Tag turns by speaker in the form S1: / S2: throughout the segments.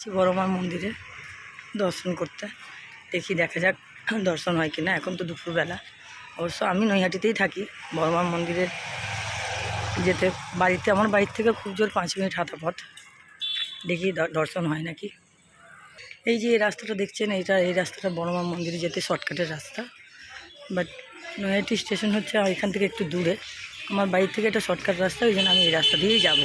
S1: যাচ্ছি বড়মার মন্দিরে দর্শন করতে। দেখি দেখা যাক দর্শন হয় কিনা। এখন তো দুপুরবেলা। অবশ্য আমি নৈহাটিতেই থাকি। বড়মার মন্দিরে যেতে। বাড়িতে আমার বাড়ির থেকে খুব জোর পাঁচ মিনিট হাঁটা পথ। দেখি দর্শন হয় নাকি। এই যে এই রাস্তাটা দেখছেন, এইটা এই রাস্তাটা বড়মা মন্দিরে যেতে শর্টকাটের রাস্তা। বাট নৈহাটি স্টেশন হচ্ছে এখান থেকে একটু দূরে। আমার বাড়ি থেকে একটা শর্টকাট রাস্তা, ওই জন্য আমি এই রাস্তা দিয়েই যাব।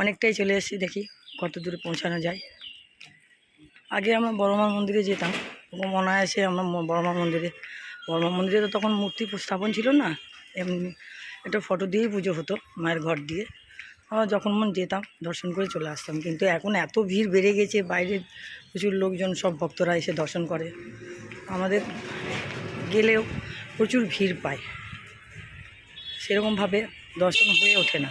S1: অনেকটাই চলে এসেছি দেখি কত দূরে পৌঁছানো যায়। আগে আমরা বড়মা মন্দিরে যেতাম তখন অনায়াসে আমরা বড়মা মন্দিরে। বড়মা মন্দিরে তো তখন মূর্তি স্থাপন ছিল না, এমনি একটা ফটো দিয়েই পুজো হতো মায়ের ঘর দিয়ে। আমরা যখন মন যেতাম, দর্শন করে চলে আসতাম। কিন্তু এখন এত ভিড় বেড়ে গেছে বাইরের প্রচুর লোকজন, সব ভক্তরা এসে দর্শন করে। আমাদের গেলেও প্রচুর ভিড় পায়। সেরকমভাবে দর্শন হয়ে ওঠে না।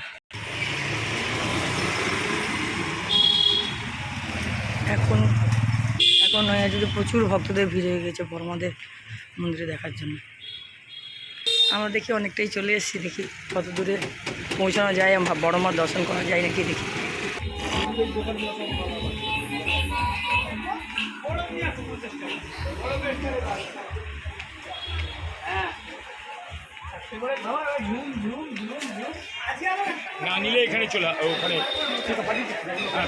S1: এখন এখন নৈহাটিতে প্রচুর ভক্তদের ভিড় হয়ে গেছে বড়মাদের মন্দিরে দেখার জন্য। আমরা দেখি অনেকটাই চলে এসেছি, দেখি কত দূরে পৌঁছানো যায়, আমরা বড়মার দর্শন করা যায় নাকি দেখি।
S2: না নিলে এখানে চলে ওখানে। হ্যাঁ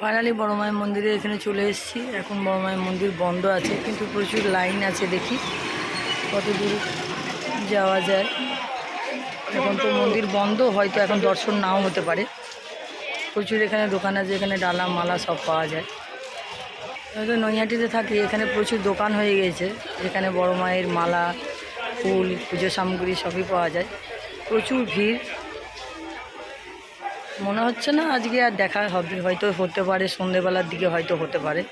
S1: ফাইনালি বড় মায়ের মন্দিরে এখানে চলে এসেছি। এখন বড় মায়ের মন্দির বন্ধ আছে, কিন্তু প্রচুর লাইন আছে দেখি কত দূর যাওয়া যায়। এখন তো মন্দির বন্ধ, হয়তো এখন দর্শন নাও হতে পারে। প্রচুর এখানে দোকান আছে, এখানে ডালা মালা সব পাওয়া যায়। হয়তো নৈহাটিতে থাকি, এখানে প্রচুর দোকান হয়ে গেছে। এখানে বড় মায়ের মালা, ফুল, পুজো সামগ্রী সবই পাওয়া যায়। প্রচুর ভিড়। মনে হচ্ছে না আজকে আর দেখা হবে, হয়তো হতে পারে, সন্ধেবেলার দিকে হয়তো হতে পারে।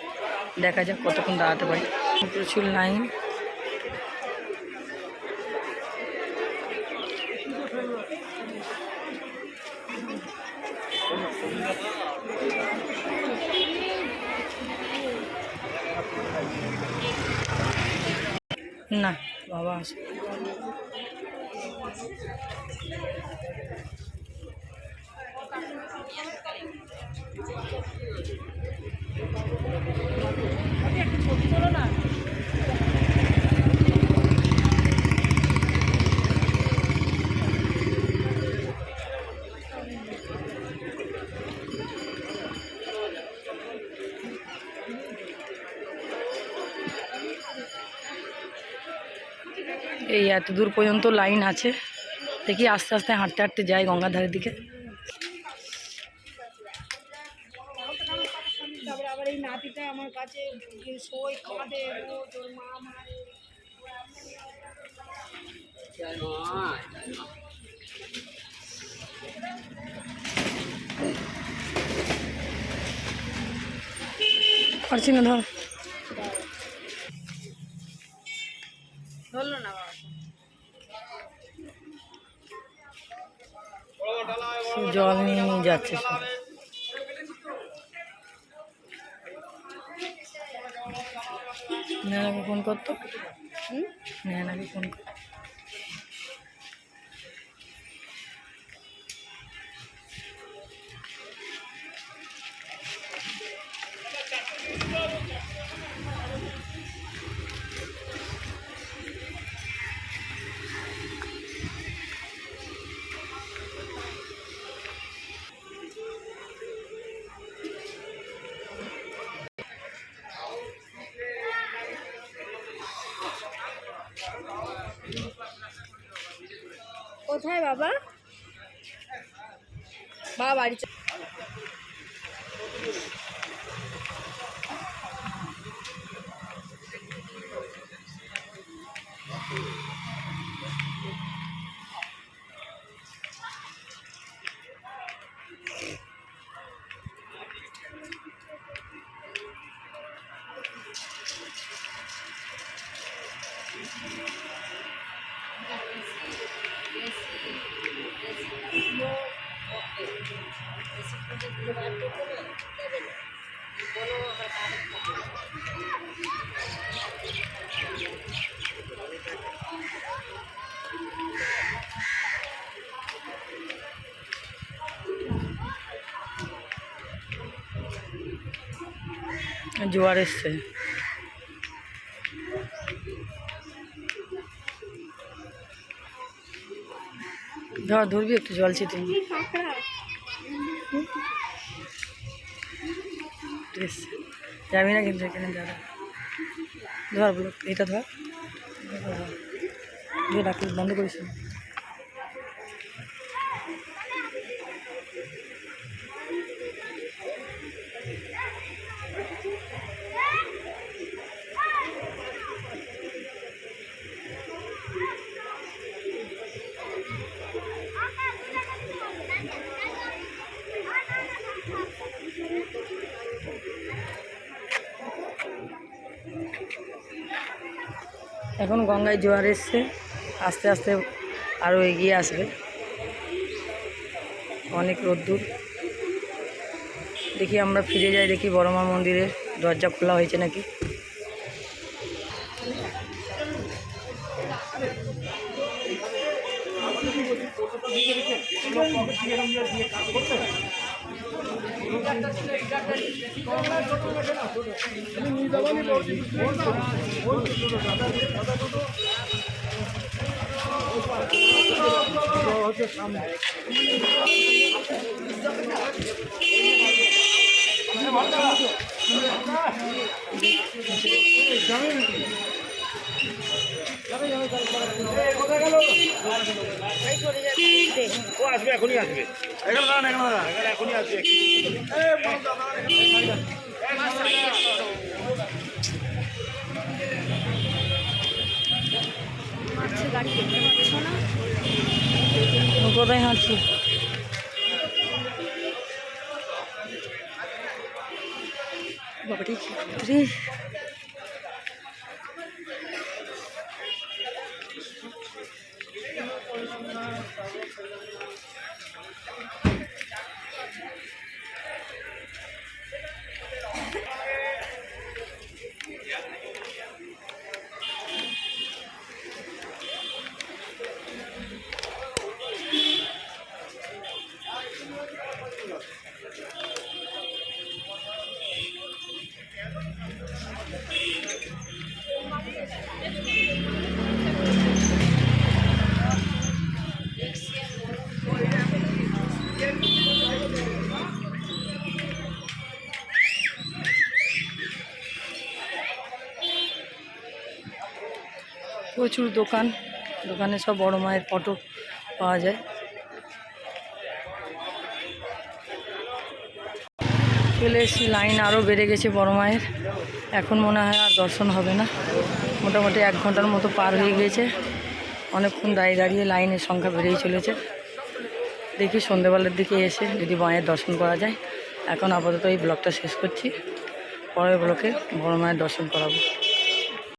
S1: দেখা যাক কতক্ষণ দাঁড়াতে পারি। প্রচুর লাইন। না, বাবা এই এত দূর পর্যন্ত লাইন আছে। দেখি আস্তে আস্তে হাঁটতে হাঁটতে যাই গঙ্গার ধারের দিকে।
S3: আবার আমার কাছে সই কাঁদে ওর মা মারে।
S1: পারছি না ধর।
S3: ধরলো না
S1: জল নিয়ে নিয়ে যাচ্ছে সব নেনাকে ফোন করতো। নেনাকে ফোন কর
S3: কোথায় বাবা বাবা বাড়ি চল-
S1: জোয়ার এসছে। ধর, ধরবি একটু জল ছিটে যাবি না কিন্তু এখানে দাদা ধর এটা ধর। ধর রাখি, বন্ধ করিস। এখন গঙ্গায় জোয়ার এসছে, আস্তে আস্তে আরও এগিয়ে আসবে। অনেক রোদ্দুর। দেখি আমরা ফিরে যাই, দেখি বড়মা মন্দিরের দরজা খোলা হয়েছে নাকি?
S2: ও আসবে এখনই আসবে। এখানে দাঁড়ান এখানে দাঁড়ান
S1: প্রচুর দোকান। দোকানে সব বড় মায়ের ফটো পাওয়া যায়। চলে এসেছি, লাইন আরও বেড়ে গেছে বড় মায়ের। এখন মনে হয় আর দর্শন হবে না। মোটামুটি এক ঘণ্টার মতো পার হয়ে গিয়েছে। অনেকক্ষণ দাঁড়িয়ে দাঁড়িয়ে লাইনের সংখ্যা বেড়েই চলেছে। দেখি সন্ধেবেলার দিকে এসে যদি মায়ের দর্শন করা যায়। এখন আপাতত এই ব্লগটা শেষ করছি। পরের ব্লকে বড় মায়ের দর্শন করাবো।